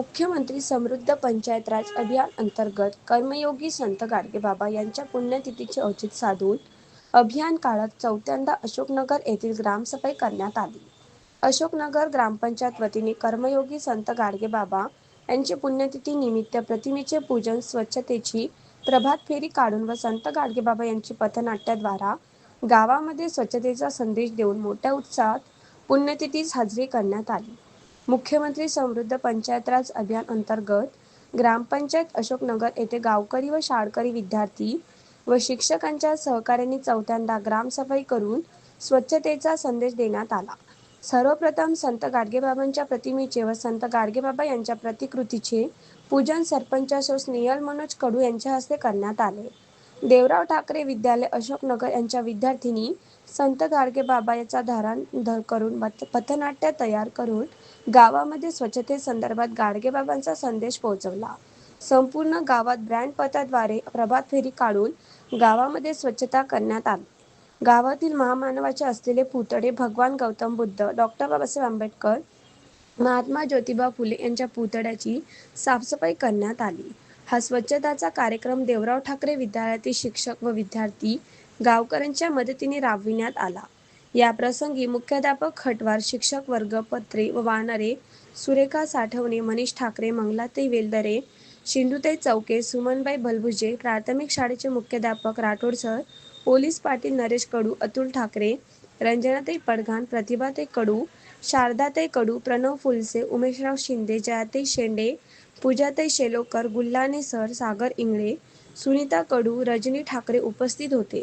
मुख्यमंत्री समृद्ध पंचायत राज अभियान अंतर्गत कर्मयोगी संत गाडगेबाबा यांच्या पुण्यतिथीचे औचित्य साधून अभियान काळात चौथ्यांदा अशोकनगर येथील ग्रामसफाई करण्यात आली. अशोकनगर ग्रामपंचायत वतीने कर्मयोगी संत गाडगेबाबा यांची पुण्यतिथी निमित्त प्रतिमेचे पूजन स्वच्छतेची प्रभात फेरी काढून व संत गाडगेबाबा यांची पथनाट्याद्वारा गावामध्ये स्वच्छतेचा संदेश देऊन मोठ्या उत्साहात पुण्यतिथी साजरी करण्यात आली. मुख्यमंत्री समृद्ध पंचायत राज अभियान अंतर्गत ग्रामपंचायत अशोकनगर येथे गावकरी व शाळकरी विद्यार्थी व शिक्षकांच्या सहकार्याने चौथ्यांदा ग्रामसफाई करून स्वच्छतेचा संदेश देण्यात आला. सर्वप्रथम संत गाडगेबाबांच्या प्रतिमेचे व संत गाडगेबाबा यांच्या प्रतिकृतीचे पूजन सरपंच स्नेहल मनोज कडू यांच्या हस्ते करण्यात आले. देवराव ठाकरे विद्यालय अशोकनगर यांच्या विद्यार्थिनी संत गाडगेबाबाचा धारण करून पथनाट्य तयार करून गावामध्ये स्वच्छतेसंदर्भात गाडगेबाबांचा संदेश पोहोचवला. संपूर्ण गावात ब्रँड पथाद्वारे प्रभात फेरी काढून गावामध्ये स्वच्छता करण्यात आली. गावातील महामानवाचे असलेले पुतळे भगवान गौतम बुद्ध, डॉक्टर बाबासाहेब आंबेडकर, महात्मा ज्योतिबा फुले यांच्या पुतळ्याची साफसफाई करण्यात आली. हा स्वच्छताचा कार्यक्रम देवराव ठाकरे विद्यालयातील शिक्षक व विद्यार्थी, गावकऱ्यांच्या मदतीने राबविण्यात आला. या प्रसंगी मुख्याध्यापक खटवार, शिक्षक वर्ग, पत्रे व वानरे, सुरेखा साठवणे, मनीष ठाकरे, मंगलाताई वेलदरे, शिंदुताई चौके, सुमनबाई बलभुजे प्राथमिक शाळेचे मुख्याध्यापक राठोड सर, पोलीस पाटील नरेश कडू, अतुल ठाकरे, रंजनाताई पडघान प्रतिभाताई कडू, शारदाताई कडू, प्रणव फुलसे, उमेशराव शिंदे, जयाताई शेंडे, पूजाताई शेलोकर, गुल्लाने सर, सागर इंगळे, सुनीता कडू, रजनी ठाकरे उपस्थित होते.